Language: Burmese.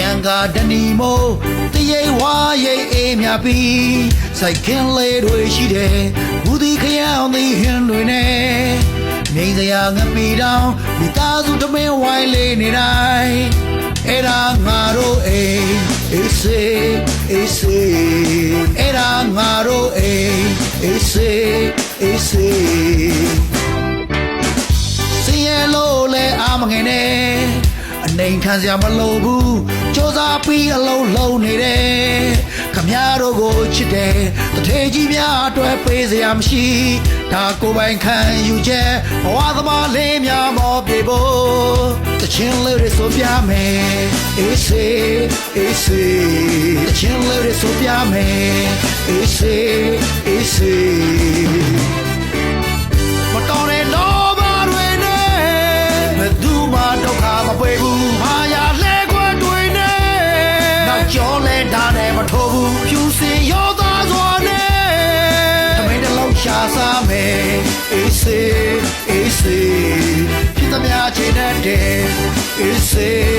ယံကဒနီမိုးတရေဝါရိတ်အေးမြပြီးစိုက်ခင်လေးတွေရှိတယ်ဘူးဒီခရံဒီဟင်းတွေနဲ့နေစရာငပီတောင်မိသားစုတမင်းဝိုင်းလေးနေတိုင်းအဲ့ဒါငါတို့အိမ်အေးစေးအေးစေးအဲ့ဒါငါတို့အိမ်အေးစေးအေးစေးစင်ရလို့လဲအာမငယ်နဲ့အနေခံစရာမလိုဘူး စ조사ပြီးအလုံးလုံးနေတယ်ခမရတို့ကိုချစ်တယ်တထေကြီးများအတွက်ပေးစရာမရှိဒါကိုယ်ပိုင်ခံယူချက်ဘဝသမားလေးများမောပြေဖို့တချင်းလေးတွေဆိုပြမယ်အေးစေးအေးစေးတချင်းလေးတွေဆိုပြမယ်အေးစေးအေးစေး က်ကျော်လဲဓာတ်နဲ့မထိုးဘူးဖြူစင်ရောသားစွာနဲ့တမင်းတစ်လုံးရှာစားမယ်အေးစေးအေးစေးဖြစ်သမျှချင်တဲ့အေးစေးအေးစေး